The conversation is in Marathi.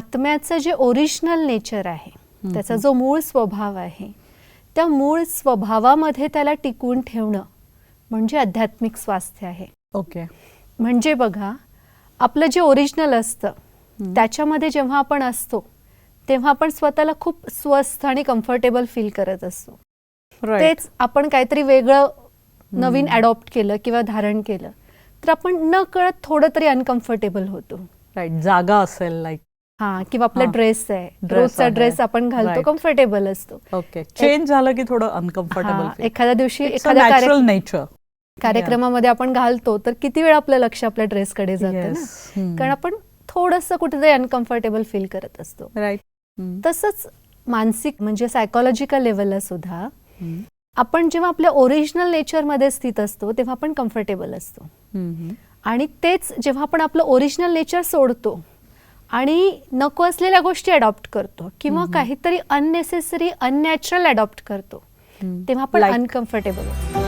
आत्म्याचं जे ओरिजिनल नेचर आहे त्याचा जो मूळ स्वभाव आहे त्या मूळ स्वभावामध्ये त्याला टिकवून ठेवणं म्हणजे आध्यात्मिक स्वास्थ्य आहे. ओके म्हणजे बघा आपलं जे ओरिजिनल असतं त्याच्यामध्ये जेव्हा आपण असतो तेव्हा आपण स्वतःला खूप स्वस्थ आणि कम्फर्टेबल फील करत असतो. तेच आपण काहीतरी वेगळं नवीन अडॉप्ट केलं किंवा धारण केलं तर आपण न कळत थोडं तरी अनकम्फर्टेबल होतो. राईट जागा असेल लाईक हा किंवा आपला हा. ड्रेस आहे. Dress रोजचा आहे. ड्रेस आपण घालतो Right. कम्फर्टेबल असतो. ओके चेंज झालं की थोडं अनकम्फर्टेबल हा, एखाद्या दिवशी एखाद्या कार्य- नॅचरल नेचर कार्यक्रमामध्ये आपण घालतो तर किती वेळ आपलं लक्ष आपल्या ड्रेसकडे जातं ना? कारण आपण थोडंसं कुठेतरी अनकम्फर्टेबल फील करत असतो. राईट तसंच मानसिक म्हणजे सायकोलॉजिकल लेवलला सुद्धा आपण जेव्हा आपल्या ओरिजिनल नेचरमध्ये स्थित असतो तेव्हा आपण कम्फर्टेबल असतो. आणि तेच जेव्हा आपण आपलं ओरिजिनल नेचर सोडतो आणि नको असलेल्या गोष्टी अडॉप्ट करतो किंवा काहीतरी अननेसेसरी अननॅचरल अडॉप्ट करतो. तेव्हा आपण अनकम्फर्टेबल होतो.